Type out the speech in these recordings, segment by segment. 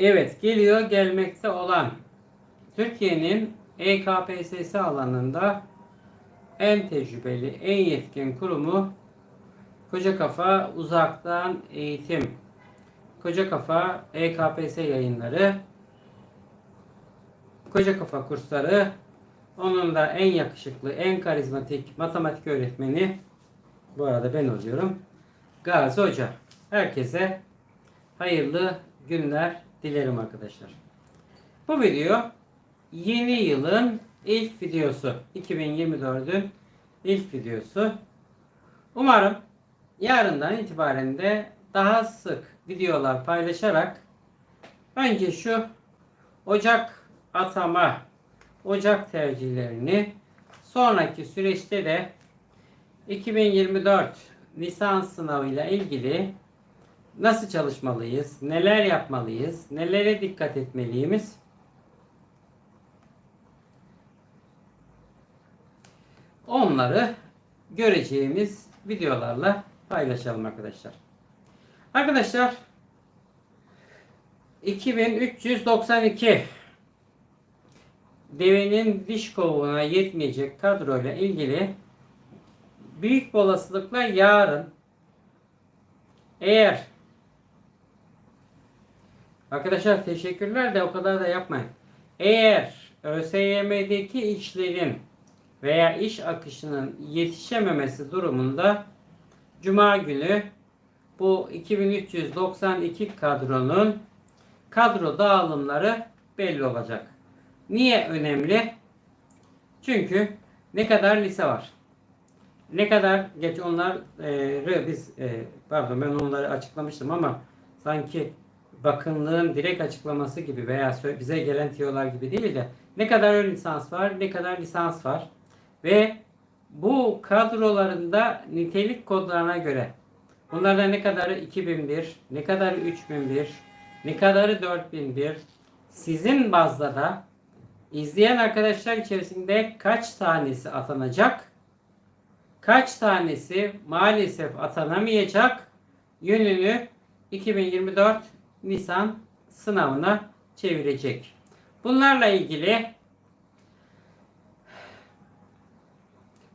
Evet, geliyor gelmekte olan Türkiye'nin EKPSS alanında en tecrübeli, en yetkin kurumu Koca Kafa Uzaktan Eğitim. Koca Kafa EKPS yayınları. Koca Kafa kursları. Onun da en yakışıklı, en karizmatik matematik öğretmeni bu arada ben oluyorum. Gazi Hoca. Herkese hayırlı günler dilerim arkadaşlar. Bu video yeni yılın ilk videosu. 2024'ün ilk videosu. Umarım yarından itibaren de daha sık videolar paylaşarak önce şu Ocak atama, Ocak tercihlerini sonraki süreçte de 2024 lisans sınavıyla ilgili nasıl çalışmalıyız, neler yapmalıyız, nelere dikkat etmeliyiz? Onları göreceğimiz videolarla paylaşalım arkadaşlar. Arkadaşlar 2392 devenin diş kovuğuna yetmeyecek kadroyla ilgili büyük olasılıkla yarın eğer Arkadaşlar teşekkürler de o kadar da yapmayın. Eğer ÖSYM'deki işlerin veya iş akışının yetişememesi durumunda Cuma günü bu 2392 kadronun kadro dağılımları belli olacak. Niye önemli? Çünkü ne kadar lise var? Ne kadar geç onları biz e, pardon ben onları açıklamıştım ama sanki bakınlığın direkt açıklaması gibi veya bize gelen tiyolar gibi değil de ne kadar ön lisans var, ne kadar lisans var. Ve bu kadrolarında nitelik kodlarına göre bunlardan ne kadarı 2001, ne kadarı 3001, ne kadarı 4001 sizin bazda da izleyen arkadaşlar içerisinde kaç tanesi atanacak kaç tanesi maalesef atanamayacak yönünü 2024 Nisan sınavına çevirecek. Bunlarla ilgili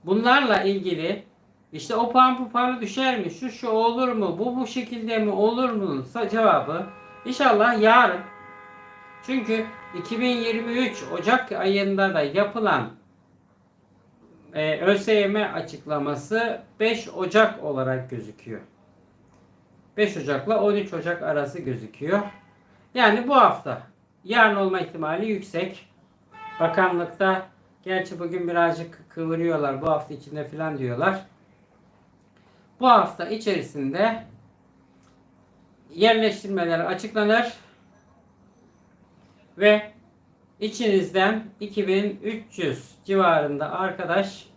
bunlarla ilgili işte o puan bu puanı düşer mi? Şu şu olur mu? Bu bu şekilde mi olur mu? Cevabı inşallah yarın. Çünkü 2023 Ocak ayında da yapılan e, ÖSYM açıklaması 5 Ocak olarak gözüküyor. 5 Ocak'la 13 Ocak arası gözüküyor. Yani bu hafta yarın olma ihtimali yüksek. Bakanlıkta gerçi bugün birazcık kıvırıyorlar bu hafta içinde filan diyorlar. Bu hafta içerisinde yerleştirmeler açıklanır ve içinizden 2300 civarında arkadaş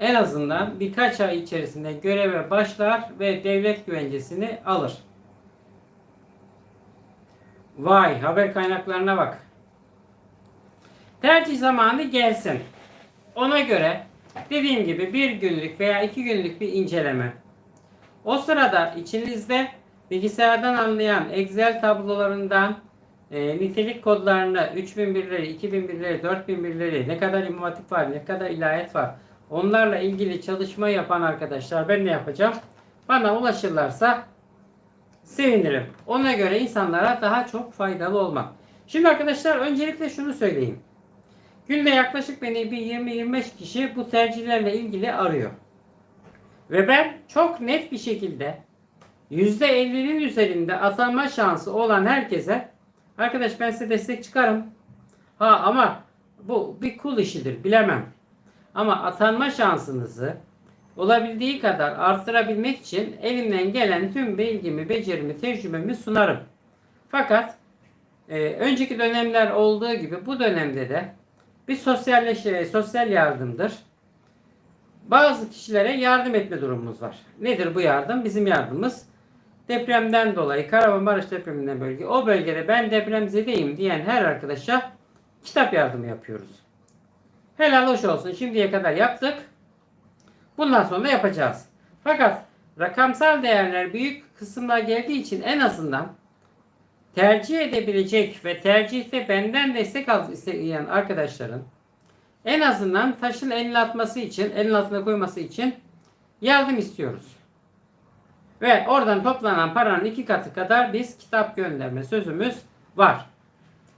en azından birkaç ay içerisinde göreve başlar ve devlet güvencesini alır. Vay haber kaynaklarına bak. Tercih zamanı gelsin. Ona göre dediğim gibi bir günlük veya iki günlük bir inceleme. O sırada içinizde bilgisayardan anlayan Excel tablolarından e, nitelik kodlarını 3001'leri, 2001'leri, 4001'leri ne kadar imam hatip var, ne kadar ilahiyat var onlarla ilgili çalışma yapan arkadaşlar ben ne yapacağım? Bana ulaşırlarsa sevinirim. Ona göre insanlara daha çok faydalı olmak. Şimdi arkadaşlar öncelikle şunu söyleyeyim. Günde yaklaşık beni bir 20-25 kişi bu tercihlerle ilgili arıyor. Ve ben çok net bir şekilde %50'nin üzerinde atanma şansı olan herkese arkadaş ben size destek çıkarım. Ha ama bu bir kul işidir bilemem. Ama atanma şansınızı olabildiği kadar arttırabilmek için elimden gelen tüm bilgimi, becerimi, tecrübemi sunarım. Fakat e, önceki dönemler olduğu gibi bu dönemde de bir sosyalleşe, sosyal yardımdır. Bazı kişilere yardım etme durumumuz var. Nedir bu yardım? Bizim yardımımız depremden dolayı Kahramanmaraş depreminden bölge o bölgede ben depremzedeyim diyen her arkadaşa kitap yardımı yapıyoruz. Helal hoş olsun. Şimdiye kadar yaptık. Bundan sonra yapacağız. Fakat rakamsal değerler büyük kısımlar geldiği için en azından tercih edebilecek ve tercihte benden destek al isteyen arkadaşların en azından taşın elini atması için, elin altına koyması için yardım istiyoruz. Ve oradan toplanan paranın iki katı kadar biz kitap gönderme sözümüz var.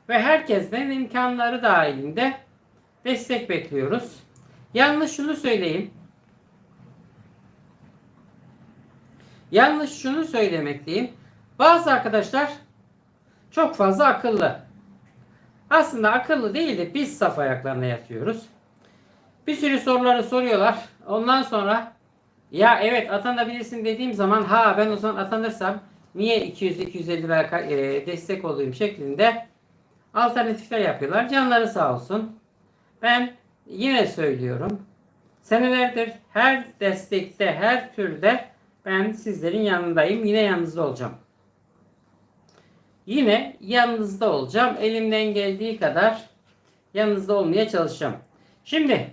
Ve herkesten imkanları dahilinde destek bekliyoruz. Yalnız şunu söyleyeyim. Yalnız şunu söylemekteyim. Bazı arkadaşlar çok fazla akıllı. Aslında akıllı değil de biz saf ayaklarına yatıyoruz. Bir sürü soruları soruyorlar. Ondan sonra ya evet atanabilirsin dediğim zaman ha ben o zaman atanırsam niye 200-250 lira e, destek olayım şeklinde alternatifler yapıyorlar. Canları sağ olsun. Ben yine söylüyorum. Senelerdir her destekte, her türde ben sizlerin yanındayım. Yine yanınızda olacağım. Yine yanınızda olacağım. Elimden geldiği kadar yanınızda olmaya çalışacağım. Şimdi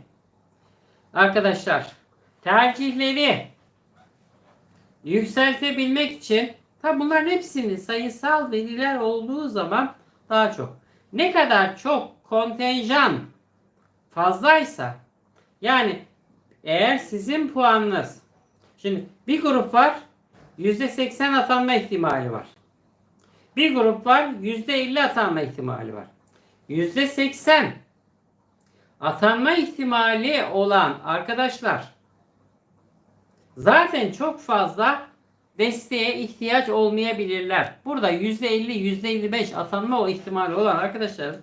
arkadaşlar tercihleri yükseltebilmek için tabi bunların hepsini sayısal veriler olduğu zaman daha çok. Ne kadar çok kontenjan fazlaysa yani eğer sizin puanınız şimdi bir grup var %80 atanma ihtimali var. Bir grup var %50 atanma ihtimali var. %80 atanma ihtimali olan arkadaşlar zaten çok fazla desteğe ihtiyaç olmayabilirler. Burada %50, %55 atanma ihtimali olan arkadaşların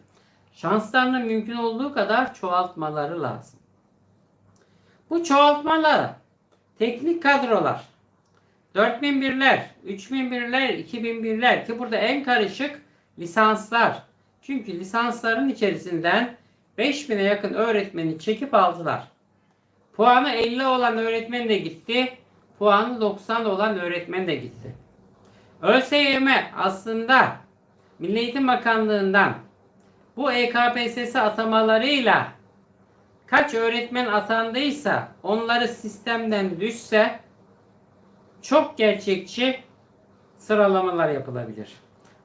şanslarını mümkün olduğu kadar çoğaltmaları lazım. Bu çoğaltmalar teknik kadrolar 4001'ler, 3001'ler, 2001'ler ki burada en karışık lisanslar. Çünkü lisansların içerisinden 5000'e yakın öğretmeni çekip aldılar. Puanı 50 olan öğretmen de gitti. Puanı 90 olan öğretmen de gitti. ÖSYM aslında Milli Eğitim Bakanlığı'ndan bu EKPSS atamalarıyla kaç öğretmen atandıysa onları sistemden düşse çok gerçekçi sıralamalar yapılabilir.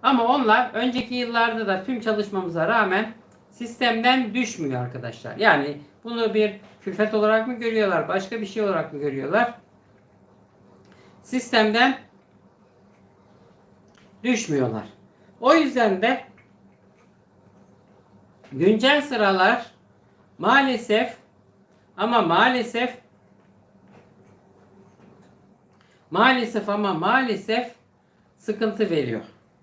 Ama onlar önceki yıllarda da tüm çalışmamıza rağmen sistemden düşmüyor arkadaşlar. Yani bunu bir külfet olarak mı görüyorlar, başka bir şey olarak mı görüyorlar? Sistemden düşmüyorlar. O yüzden de güncel sıralar maalesef ama maalesef maalesef ama maalesef sıkıntı veriyor.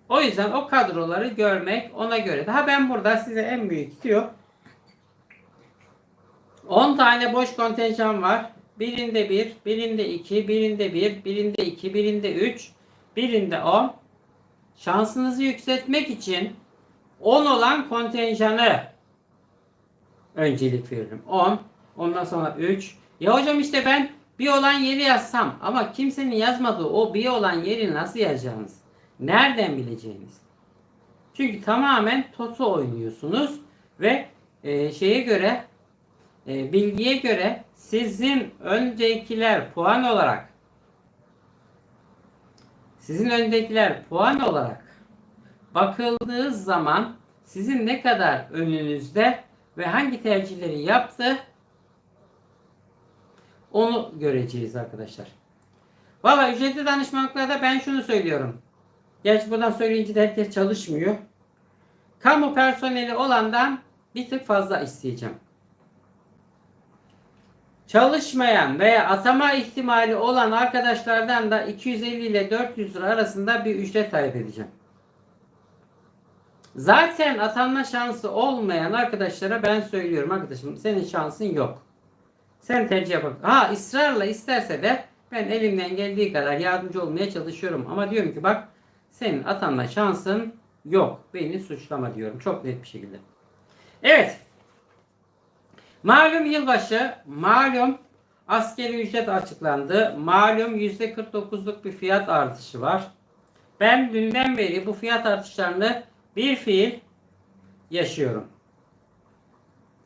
O yüzden o kadroları görmek ona göre. Daha ben burada size en büyük diyor. 10 tane boş kontenjan var. Birinde 1, birinde 2, birinde 1, birinde 2, birinde 3, birinde 10. Şansınızı yükseltmek için 10 olan kontenjanı öncelik veririm. 10, ondan sonra 3. Ya hocam işte ben bir olan yeri yazsam ama kimsenin yazmadığı o bir olan yeri nasıl yazacağınız? Nereden bileceğiniz? Çünkü tamamen toto oynuyorsunuz ve e, şeye göre e, bilgiye göre sizin öncekiler puan olarak sizin öndekiler puan olarak bakıldığı zaman sizin ne kadar önünüzde ve hangi tercihleri yaptı onu göreceğiz arkadaşlar. Valla ücretli danışmanlıklarda ben şunu söylüyorum. Gerçi buradan söyleyince de herkes çalışmıyor. Kamu personeli olandan bir tık fazla isteyeceğim. Çalışmayan veya atama ihtimali olan arkadaşlardan da 250 ile 400 lira arasında bir ücret talep edeceğim. Zaten atanma şansı olmayan arkadaşlara ben söylüyorum arkadaşım senin şansın yok. Sen tercih yapabilirsin. Ha ısrarla isterse de ben elimden geldiği kadar yardımcı olmaya çalışıyorum. Ama diyorum ki bak senin atanma şansın yok. Beni suçlama diyorum çok net bir şekilde. Evet. Malum yılbaşı, malum askeri ücret açıklandı. Malum %49'luk bir fiyat artışı var. Ben dünden beri bu fiyat artışlarını bir fiil yaşıyorum.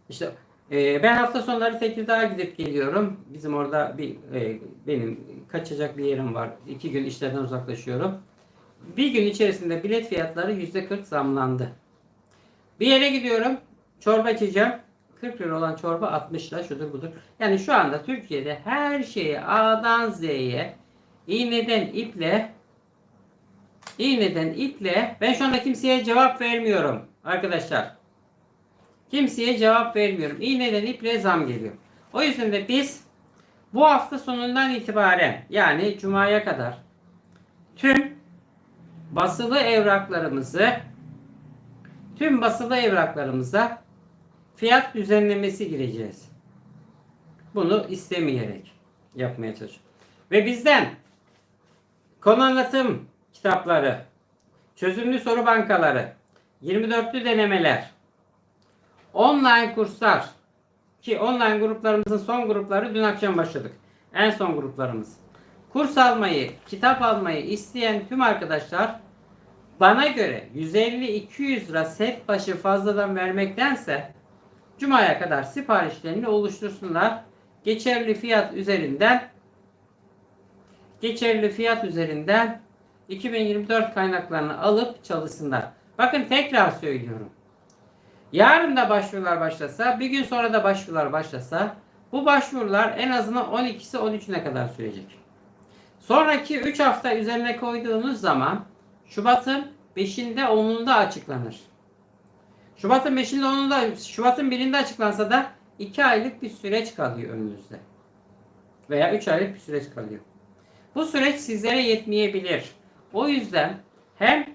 İşte e, ben hafta sonları Tekirdağ'a gidip geliyorum. Bizim orada bir e, benim kaçacak bir yerim var. İki gün işlerden uzaklaşıyorum. bir gün içerisinde bilet fiyatları %40 zamlandı. Bir yere gidiyorum. Çorba içeceğim. 40 lira olan çorba 60 lira şudur budur. Yani şu anda Türkiye'de her şeyi A'dan Z'ye iğneden iple iğneden iple ben şu anda kimseye cevap vermiyorum arkadaşlar. Kimseye cevap vermiyorum. İğneden iple zam geliyor. O yüzden de biz bu hafta sonundan itibaren yani Cuma'ya kadar tüm basılı evraklarımızı tüm basılı evraklarımıza fiyat düzenlemesi gireceğiz. Bunu istemeyerek yapmaya çalışıyoruz. Ve bizden konu anlatım kitapları, çözümlü soru bankaları, 24'lü denemeler, online kurslar ki online gruplarımızın son grupları dün akşam başladık. En son gruplarımız. Kurs almayı, kitap almayı isteyen tüm arkadaşlar bana göre 150-200 lira set başı fazladan vermektense Cuma'ya kadar siparişlerini oluştursunlar. Geçerli fiyat üzerinden geçerli fiyat üzerinden 2024 kaynaklarını alıp çalışsınlar. Bakın tekrar söylüyorum. Yarın da başvurular başlasa, bir gün sonra da başvurular başlasa bu başvurular en azından 12'si 13'üne kadar sürecek. Sonraki 3 hafta üzerine koyduğunuz zaman Şubat'ın 5'inde 10'unda açıklanır. Şubat'ın 5'inde 10'unda Şubat'ın 1'inde açıklansa da 2 aylık bir süreç kalıyor önünüzde. Veya 3 aylık bir süreç kalıyor. Bu süreç sizlere yetmeyebilir. O yüzden hem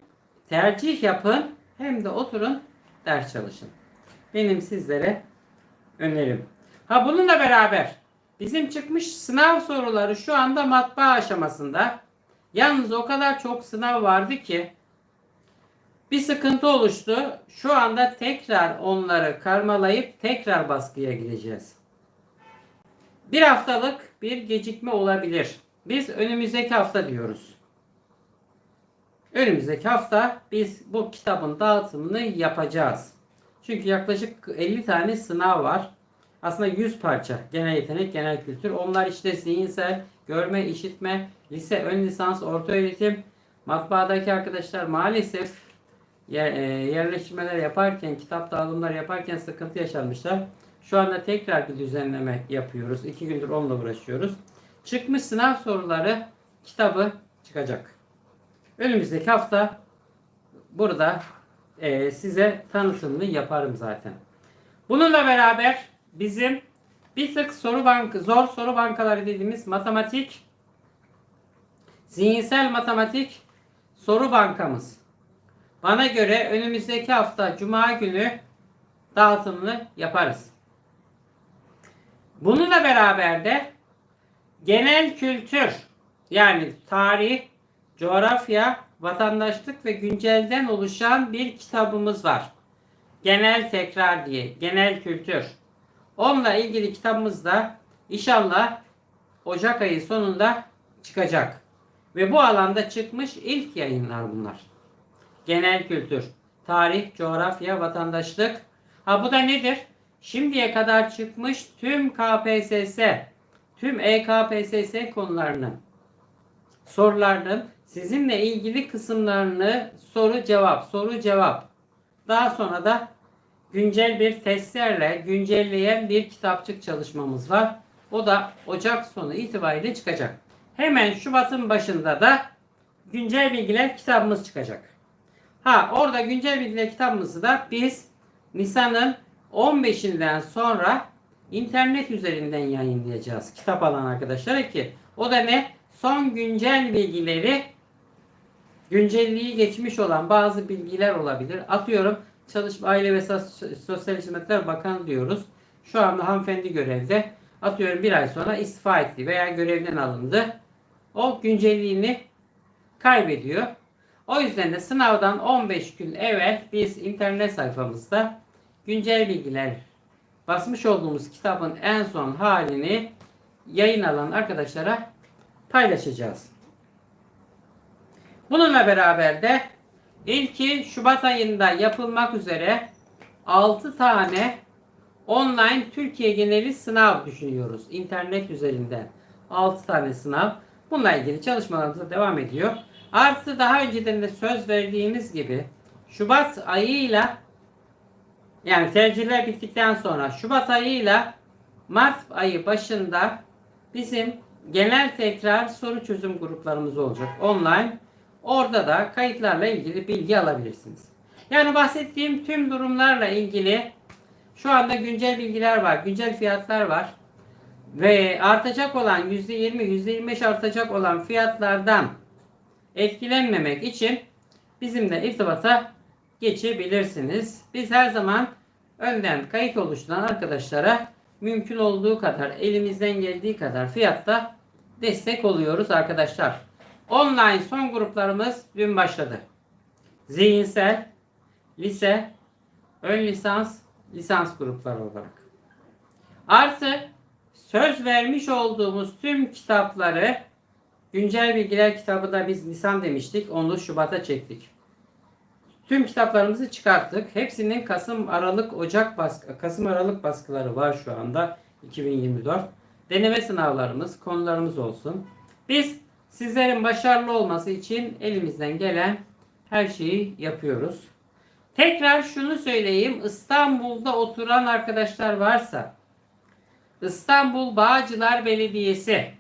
tercih yapın hem de oturun ders çalışın. Benim sizlere önerim. Ha bununla beraber bizim çıkmış sınav soruları şu anda matbaa aşamasında. Yalnız o kadar çok sınav vardı ki bir sıkıntı oluştu. Şu anda tekrar onları karmalayıp tekrar baskıya gireceğiz. Bir haftalık bir gecikme olabilir. Biz önümüzdeki hafta diyoruz. Önümüzdeki hafta biz bu kitabın dağıtımını yapacağız. Çünkü yaklaşık 50 tane sınav var. Aslında 100 parça. Genel yetenek, genel kültür. Onlar işte zihinsel, görme, işitme, lise, ön lisans, orta öğretim. Matbaadaki arkadaşlar maalesef e, yerleştirmeler yaparken, kitap dağılımlar yaparken sıkıntı yaşanmışlar. Şu anda tekrar bir düzenleme yapıyoruz. İki gündür onunla uğraşıyoruz. Çıkmış sınav soruları kitabı çıkacak. Önümüzdeki hafta burada e, size tanıtımını yaparım zaten. Bununla beraber bizim bir tık soru bankı, zor soru bankaları dediğimiz matematik, zihinsel matematik soru bankamız. Bana göre önümüzdeki hafta Cuma günü dağıtımını yaparız. Bununla beraber de genel kültür yani tarih, coğrafya, vatandaşlık ve güncelden oluşan bir kitabımız var. Genel tekrar diye, genel kültür. Onunla ilgili kitabımız da inşallah Ocak ayı sonunda çıkacak. Ve bu alanda çıkmış ilk yayınlar bunlar. Genel kültür, tarih, coğrafya, vatandaşlık. Ha bu da nedir? Şimdiye kadar çıkmış tüm KPSS, tüm EKPSS konularının sorularının sizinle ilgili kısımlarını soru cevap, soru cevap. Daha sonra da güncel bir testlerle güncelleyen bir kitapçık çalışmamız var. O da Ocak sonu itibariyle çıkacak. Hemen Şubat'ın başında da güncel bilgiler kitabımız çıkacak. Ha orada güncel bilgiler kitabımızı da biz Nisan'ın 15'inden sonra internet üzerinden yayınlayacağız. Kitap alan arkadaşlar ki o da ne? Son güncel bilgileri güncelliği geçmiş olan bazı bilgiler olabilir. Atıyorum Çalışma Aile ve Sosyal Hizmetler Bakanı diyoruz. Şu anda hanımefendi görevde. Atıyorum bir ay sonra istifa etti veya görevden alındı. O güncelliğini kaybediyor. O yüzden de sınavdan 15 gün evvel biz internet sayfamızda güncel bilgiler basmış olduğumuz kitabın en son halini yayın alan arkadaşlara paylaşacağız. Bununla beraber de ilki Şubat ayında yapılmak üzere 6 tane online Türkiye geneli sınav düşünüyoruz. İnternet üzerinden 6 tane sınav. Bununla ilgili çalışmalarımız devam ediyor. Artı daha önceden de söz verdiğimiz gibi Şubat ayıyla yani tercihler bittikten sonra Şubat ayıyla Mart ayı başında bizim genel tekrar soru çözüm gruplarımız olacak online. Orada da kayıtlarla ilgili bilgi alabilirsiniz. Yani bahsettiğim tüm durumlarla ilgili şu anda güncel bilgiler var, güncel fiyatlar var. Ve artacak olan %20, %25 artacak olan fiyatlardan etkilenmemek için bizimle irtibata geçebilirsiniz. Biz her zaman önden kayıt oluşturan arkadaşlara mümkün olduğu kadar elimizden geldiği kadar fiyatta destek oluyoruz arkadaşlar. Online son gruplarımız dün başladı. Zihinsel, lise, ön lisans, lisans grupları olarak. Artı söz vermiş olduğumuz tüm kitapları Güncel Bilgiler kitabı da biz Nisan demiştik. Onu Şubat'a çektik. Tüm kitaplarımızı çıkarttık. Hepsinin Kasım, Aralık, Ocak baskı, Kasım, Aralık baskıları var şu anda 2024. Deneme sınavlarımız, konularımız olsun. Biz sizlerin başarılı olması için elimizden gelen her şeyi yapıyoruz. Tekrar şunu söyleyeyim. İstanbul'da oturan arkadaşlar varsa İstanbul Bağcılar Belediyesi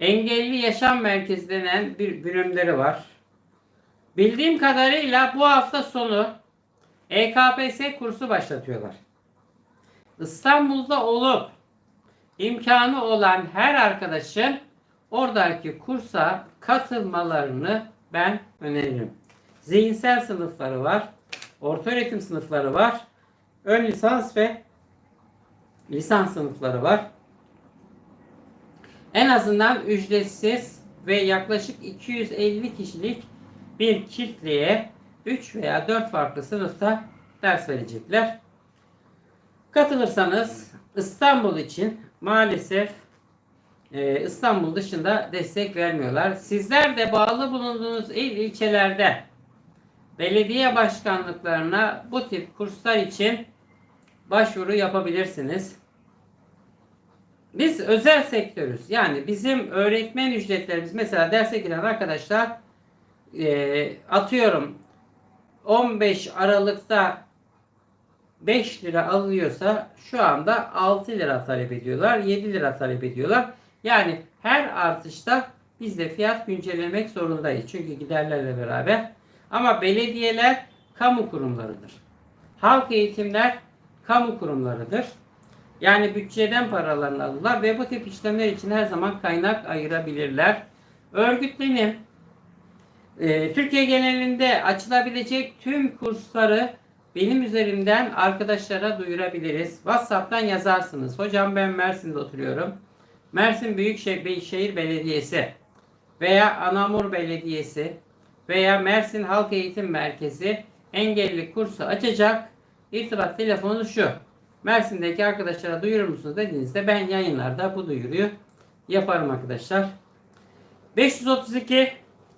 Engelli Yaşam Merkezi denen bir bölümleri var. Bildiğim kadarıyla bu hafta sonu EKPS kursu başlatıyorlar. İstanbul'da olup imkanı olan her arkadaşın oradaki kursa katılmalarını ben öneririm. Zihinsel sınıfları var. Orta öğretim sınıfları var. Ön lisans ve lisans sınıfları var. En azından ücretsiz ve yaklaşık 250 kişilik bir kitleye 3 veya 4 farklı sınıfta ders verecekler. Katılırsanız İstanbul için maalesef e, İstanbul dışında destek vermiyorlar. Sizler de bağlı bulunduğunuz il ilçelerde belediye başkanlıklarına bu tip kurslar için başvuru yapabilirsiniz. Biz özel sektörüz. Yani bizim öğretmen ücretlerimiz mesela derse giren arkadaşlar e, atıyorum 15 Aralık'ta 5 lira alıyorsa şu anda 6 lira talep ediyorlar. 7 lira talep ediyorlar. Yani her artışta biz de fiyat güncellemek zorundayız. Çünkü giderlerle beraber. Ama belediyeler kamu kurumlarıdır. Halk eğitimler kamu kurumlarıdır. Yani bütçeden paralarını alırlar ve bu tip işlemler için her zaman kaynak ayırabilirler. Örgütlenin. Ee, Türkiye genelinde açılabilecek tüm kursları benim üzerimden arkadaşlara duyurabiliriz. WhatsApp'tan yazarsınız. Hocam ben Mersin'de oturuyorum. Mersin Büyükşehir Belediyesi veya Anamur Belediyesi veya Mersin Halk Eğitim Merkezi engelli kursu açacak. İrtibat telefonu şu. Mersin'deki arkadaşlara duyurur musunuz dediğinizde ben yayınlarda bu duyuruyu yaparım arkadaşlar. 532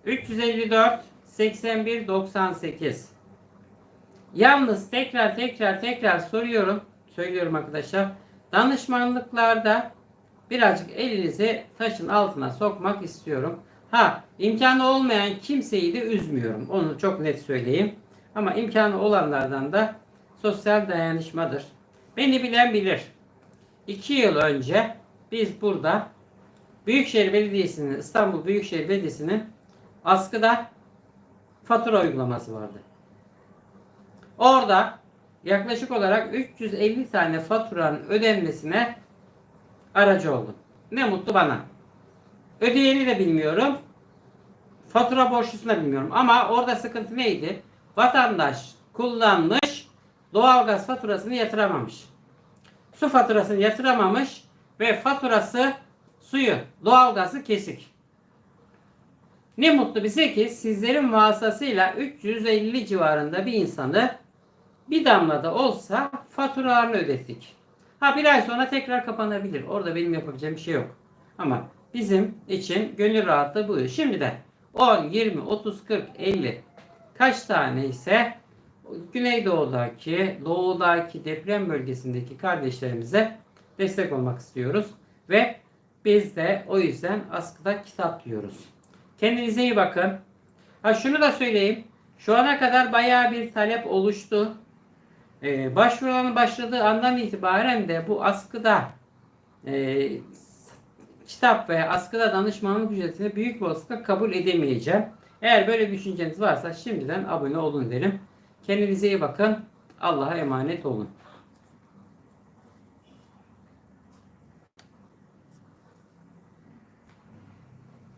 354 81 98 Yalnız tekrar tekrar tekrar soruyorum. Söylüyorum arkadaşlar. Danışmanlıklarda birazcık elinizi taşın altına sokmak istiyorum. Ha imkanı olmayan kimseyi de üzmüyorum. Onu çok net söyleyeyim. Ama imkanı olanlardan da sosyal dayanışmadır. Beni bilen bilir. İki yıl önce biz burada Büyükşehir Belediyesi'nin, İstanbul Büyükşehir Belediyesi'nin askıda fatura uygulaması vardı. Orada yaklaşık olarak 350 tane faturanın ödenmesine aracı oldum. Ne mutlu bana. Ödeyeni de bilmiyorum. Fatura borçlusunu da bilmiyorum. Ama orada sıkıntı neydi? Vatandaş kullanmış doğalgaz faturasını yatıramamış. Su faturasını yatıramamış ve faturası suyu, doğalgazı kesik. Ne mutlu bize ki sizlerin vasıtasıyla 350 civarında bir insanı bir damla da olsa faturalarını ödettik. Ha bir ay sonra tekrar kapanabilir. Orada benim yapabileceğim bir şey yok. Ama bizim için gönül rahatlığı bu. Şimdi de 10, 20, 30, 40, 50 kaç tane ise Güneydoğu'daki, Doğu'daki deprem bölgesindeki kardeşlerimize destek olmak istiyoruz. Ve biz de o yüzden askıda kitap diyoruz. Kendinize iyi bakın. Ha şunu da söyleyeyim. Şu ana kadar bayağı bir talep oluştu. Ee, başvuruların başladığı andan itibaren de bu askıda e, kitap veya askıda danışmanlık ücretini büyük bir olasılıkla kabul edemeyeceğim. Eğer böyle düşünceniz varsa şimdiden abone olun derim. Kendinize iyi bakın. Allah'a emanet olun.